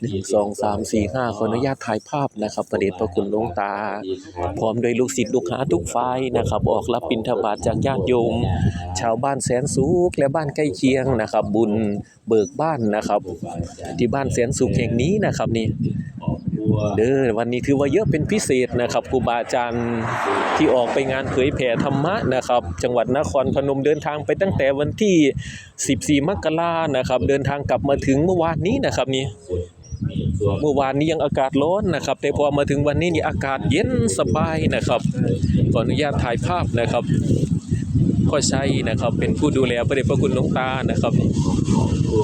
หนึ่งสองสามสี่ห้าขออนุญาตถ่ายภาพนะครับประเดชพระคุณหลวงตา พร้อมโดวยลูกศิษย์ลูกหาทุกฝ่ายนะครับ ออกรับบิณฑบาตจากญาติโยม ชาวบ้านแสนสุขและบ้านใกล้เคียงนะครับ บุญเบิกบ้านนะครับ ที่บ้านแสนสุขแห่งนี้นะครับนี่เด้อวันนี้ถือว่าเยอะเป็นพิเศษนะครับครูบาอาจารย์ที่ออกไปงานเผยแผ่ธรรมะนะครับ จังหวัดนครพนมเดินทางไปตั้งแต่วันที่ 14 มกรานะครับ เดินทางกลับมาถึงเมื่อวานนี้นะครับนี่ เมื่อวานนี้ยังอากาศร้อนนะครับ แต่พอมาถึงวันนี้นี่อากาศเย็นสบายนะครับขออนุญาตถ่ายภาพนะครับพ่อชัยนะครับ เป็นผู้ดูแลพระเดชพระคุณหลวงตานะครับ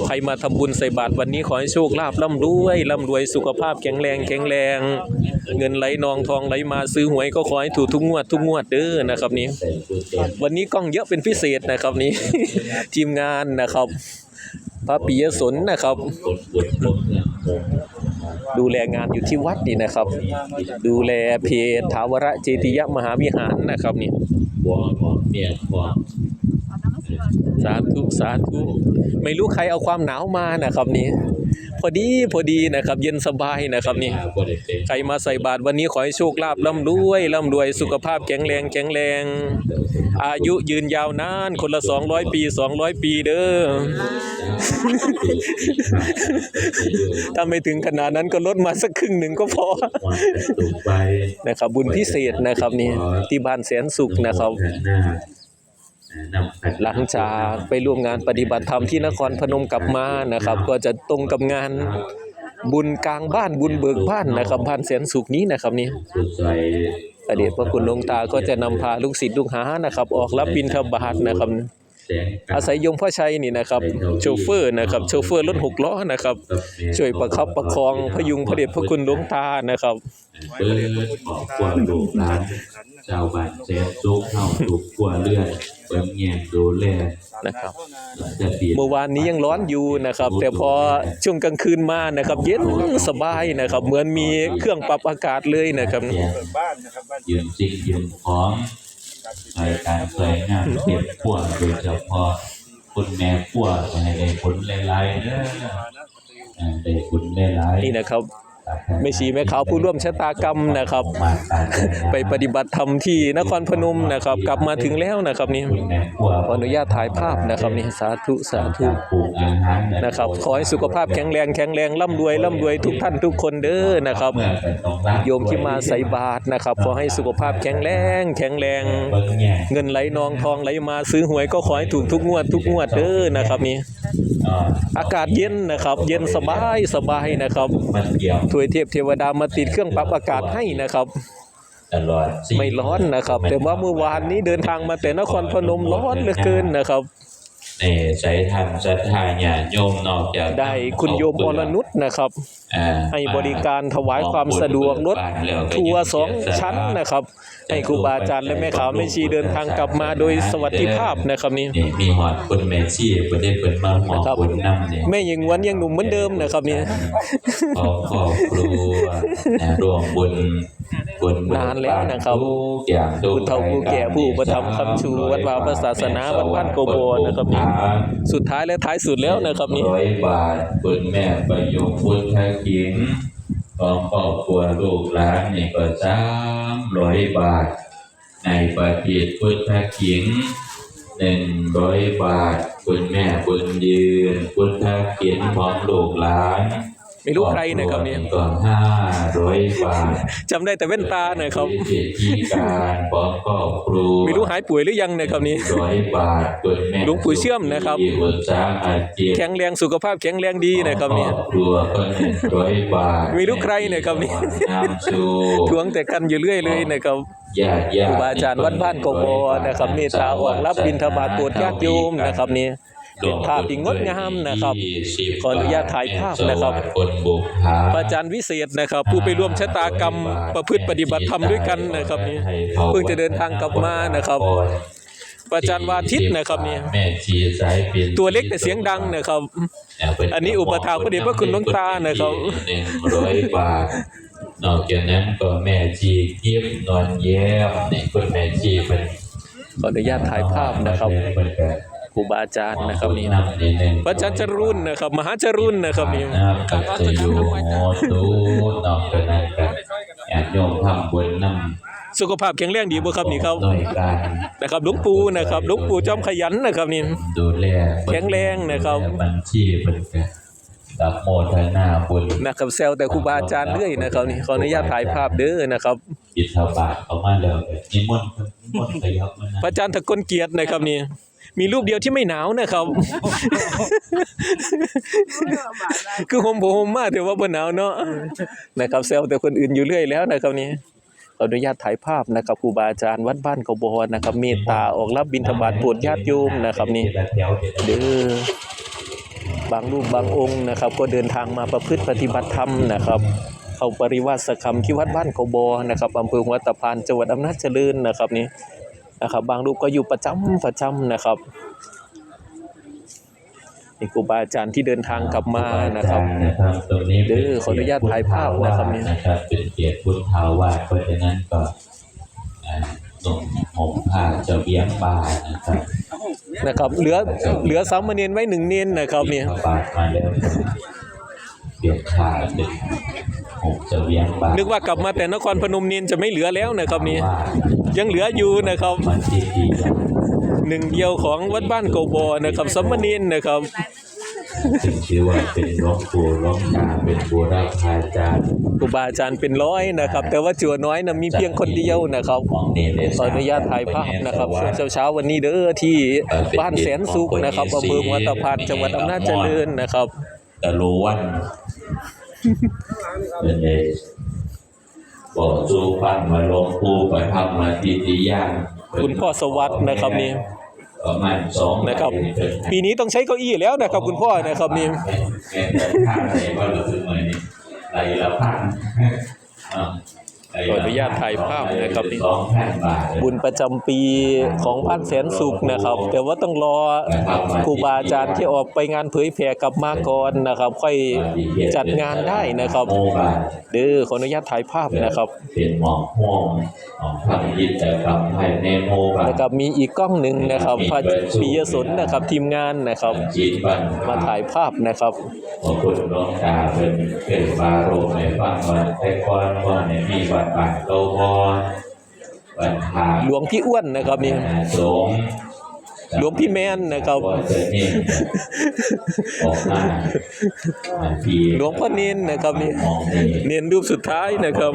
ใครมาทำบุญใส่บาตรวันนี้ขอให้โชคลาภร่ำรวยร่ำรวยสุขภาพแข็งแรงแข็งแรง เงินไหลนองทองไหลมาซื้อหวยก็ขอให้ถูกทุกงวดทุกงวดเด้อนะครับนี่วันนี้กล้องเยอะเป็นพิเศษนะครับนี่ทีมงานนะครับพระปิยสนนะครับ ดูแลงานอยู่ที่วัดนี่นะครับ ดูแลเพจถาวรเจติยมหาวิหารนะครับนี่เมียสาธุสาธุไม่รู้ใครเอาความหนาวมานะครับนี่ พอดีพอดีนะครับ เย็นสบายนะครับนี่บ่ได้เป็นใครมาใส่บาตรวันนี้ขอให้โชคลาภร่ำรวยร่ำรวยสุขภาพแข็งแรงแข็งแรง อายุยืนยาวนานคนละ 200 ปี 200 ปีเด้อถ้าไม่ถึงขนาดนั้นก็ลดมาสักครึ่งหนึ่งก็พอวันตุกไปนะครับบุญพิเศษนะครับนี่ที่บ้านแสนสุขนะครับนำขัน หลังจากไปร่วมงานปฏิบัติธรรมที่นครพนมกลับมานะครับ ก็จะตรงกับงานบุญกลางบ้านบุญเบิกบ้านนะครับบ้านแสนสุขนี้นะครับนี่สุดใจพระเดชพระคุณหลวงตาก็จะนำพาลูกศิษย์ลูกหานะครับ ออกรับบิณฑบาตนะครับแสงอาศัยยมพ่อชัยนี่นะครับโชเฟอร์นะครับโชเฟอร์รถหกล้อนะครับช่วยประคับประคองพยุงพระเดชพระคุณหลวงตานะครับเปิดขอบความดูร้านชาวบ้านแสนสุขเข้าถูกกลัวเลือ ดเบิ่งแยงดูแลนะครับจะเปลี่ยนเมื่อวานนี้ยังร้อนอยู่นะครับ แต่พอช่วงกลางคืนมานะครับ เย็นสบายนะครับ เหมือนมีเครื่องปรับอากาศเลยนะครับบ้านนะครับบ้านยืมสิ่งยืมของในการเคยงานเก็บขั้วโดยเฉพาะคุณแม่ขั้วให้ได้ผลหลายๆเด้ออ่าได้ผลหลายๆนี่นะครับ แม่ชีแม่ขาวผู้ร่วมชะตากรรมนะครับมาตาไปปฏิบัติธรรมที่นครพนมนะครับ กลับมาถึงแล้วนะครับนี่คุณแม่ขั้วขออนุญาตถ่ายภาพนะครับนี่สาธุสาธุปลูกยังหางเงินะครับขอให้สุขภาพแข็งแรงแข็งแรงร่ำรวยร่ำรวยทุกท่านทุกคนเด้อนะครับเมื่อไปตรงรับโยมที่มาใส่บาตรนะครับ ขอให้สุขภาพแข็งแรงแข็งแรงเบิ่งแง่เงินไหลนองทองไหลมาซื้อหวยก็ขอให้ถูกทุกงวดทุกงวดเด้อนะครับนี่อ่าอากาศเย็นนะครับ เย็นสบายสบายนะครับมันเกี่ยวถวยเทพเทวดามาติดเครื่องปรับอากาศให้นะครับตลอดสี่ไม่ร้อนนะครับ แต่ว่าเมื่อวานนี้เดินทางมาแต่นครพนมร้อนเหลือเกินนะครับในใจทำศรัทธาญาติโยมนอกจากได้คุณโยมอรนุชนะครับอ่า ให้บริการถวายความสะดวกรถทัวร์สองชั้นนะครับ ให้ครูบาอาจารย์และแม่ขาวแม่ชีเดินทางกลับมาโดยสวัสดิภาพนะครับนี่นี่มีหอดคุณแม่ชีเพิ่นได้เพิ่นมาหอนะครับบุญนำนี่แม่ยังวันยังหนุ่มเหมือนเดิมนะครับนี่ขอขอบครูนะร่วมบุญบุญนานแล้วนะครับทุกอย่างทุกผู้เฒ่าผู้แก่ผู้อุประทับคำชูวัดวาพระศาสนาวัดบ้านโกโบนะครับนี่สุดท้ายและท้ายสุดแล้วนะครับนี่ร้อยบาทคุณแม่ประโยคพุทธถินของครอบครัวลูกหลานนี่ก็สามร้อยบาท ในประเทศพุทธขิงหนึ่งร้อยบาท คุณแม่บุญยืนพุทธขินขอมลูกหลาน ไม่รู้ใครนะครับนี่ก็ห้าร้อยบาทจำได้แต่แว่นตานะครับวิธีการของครอบครัวไม่รู้หายป่วยหรือยังนะครับนี่ร้อยบาทคุณแม่หลวงปู่เชื่อมนะครับที่อุตสาหอาชีพแข็งแรงสุขภาพแข็งแรงดีนะครับนี่ครอบครัวก็หนึ่งร้อยบาทไม่รู้ใครนะครับนี่น้ำสูทวงแต่กันอยู่เรื่อยเลยนะครับญาติญาครูติบาอาจารย์วัดบ้านโกโบนะครับเมตตาออกรับบิณฑบาตโปรดญาติโยมนะครับนี่ เป็นภาพที่งดงามนะครับขออนุญาตถ่ายภาพนะครับคนบุกหาพระอาจารย์วิเศษนะครับ ผู้ไปร่วมชะตากรรมประพฤติปฏิบัติธรรมด้วยกันนะครับนี่เพิ่งจะเดินทางกลับมานะครับพระอาจารย์วาทิตนะครับนี่แม่ชีสายเป็นตัวเล็กแต่เสียงดังนะครับ อันนี้อุปถากพระเดชพระคุณหลวงตานะครับหนึ่งร้อยบาทนอกจากนั้นก็แม่ชีเกียบนอนแย้มนี่คุณแม่ชีเป็นขออนุญาตถ่ายภาพนะครับเป็นแบบ ครูบาอาจารย์นะครับนี่นำนิดนึงพระอาจารย์จรุนนะครับ มหาจรุนนะครับนี่นะครับก็จะอยู่โหตูนอกจากนั้นก็แอบโยมทำบุญนำสุขภาพแข็งแรงดีบ่ครับนี่ครับด้วยการนะครับหลวงปู่นะครับหลวงปู่จอมขยันนะครับนี่ดูแลแข็งแรงนะครับดูแลบัญชีเพิ่นก็กับโมทนาบุญนะครับแซวแต่ครูบาอาจารย์เรื่อยนะครับนี่ขออนุญาตถ่ายภาพเด้อนะครับอิทธบาทเข้ามาแล้วก็นิมนต์เพิ่นนิมนต์ไปยับมานะพระอาจารย์ตะกลเกียรตินะครับนี่ มีรูปเดียวที่ไม่หนาวนะครับ คือผมผมมากแต่ว่าบ่หนาวเนาะนะครับแซวแต่คนอื่นอยู่เรื่อยแล้วนะครับนี่ขออนุญาตถ่ายภาพนะครับครูบาอาจารย์วัดบ้านเขาบอนะครับเมตตาออกรับบิณฑบาตโปรดญาติโยมนะครับนี่เด้อบางรูปบางองค์นะครับ ก็เดินทางมาประพฤติปฏิบัติธรรมนะครับเข้าปริวาสกรรมที่วัดบ้านเขาบอนะครับอำเภอหัวตะพานจังหวัดอำนาจเจริญนะครับนี่ นะครับ บางรูปก็อยู่ประจำประจำนะครับนี่ครูบาอาจารย์ที่เดินทางกลับมานะครับนะครับตรงนี้เด้อขออนุญาตถ่ายภาพนะครับนี่นะครับเป็นเกียรติพุทธาวาสเพราะฉะนั้นก็อ่าตรงห่มผ้าจะเบี้ยงบาทนะครับนะครับ เหลือเหลือสามเณรไว้หนึ่งเณรนะครับนี่พระบาทมาแล้วเปลี่ยนผ้าเป็น นึกว่ากลับมาแต่นครพนมเณรจะไม่เหลือแล้วนะครับนี่ยังเหลืออยู่นะครับมันที่ดีหนึ่งเดียวของวัดบ้านโกบอนะครับสามเณรนะครับถึงชื่อว่าเป็นหลวงปู่หลวงตาเป็นบูรพาจารย์ครูบาอาจารย์เป็นร้อยนะครับ แต่ว่าจัวน้อยนะมีเพียงคนเดียวนะครับของเนรขออนุญาตถ่ายภาพนะครับช่วงเช้าๆวันนี้เด้อที่บ้านแสนสุขนะครับอำเภอหัวตะพานจังหวัดอำนาจเจริญนะครับตะลุวัน เป็นเดชบอกสู่ฟังมาหลวงปู่ไปทำมาทีตีย่างคุณพ่อสวัสดิ์นะครับนี่ประมาณสองนะครับ ปีนี้ต้องใช้เก้าอี้แล้วนะครับ คุณพ่อนะครับนี่แม่แต่ท่าไหนว่าเราซื้อมานี่ไรละพันอ่าไร ขอละอนุญาตถ่ายภาพนะครับนี่สองพันบาทบุญประจำปีของบ้านแสนสุขนะครับ แต่ว่าต้องรอครูบาอาจารย์ที่ออกไปงานเผยแผ่กลับมาก่อนนะครับ ค่อยจัดงานได้นะครับโมบายเด้อขออนุญาตถ่ายภาพนะครับเป็นหมอกม่วงหมอกทำยินแต่กรรมให้ในโมบายนะครับมีอีกกล้องหนึ่งนะครับพระปิยสนนะครับทีมงานนะครับจีนบันมาถ่ายภาพนะครับขอบคุณหลวงตาเป็นเป็นบาโรในฟังวันแต่ก่อนว่าเนี่ยมีวัดป่าโตวอนวัดทางหลวงพี่อ้วนนะครับนี่สงฆ์หลวงพี่แมนนะครับว่าจะนี่ออกมาปีหลวงพ่อเนนนะครับนี่มองนี่เนนรูปสุดท้ายนะครับ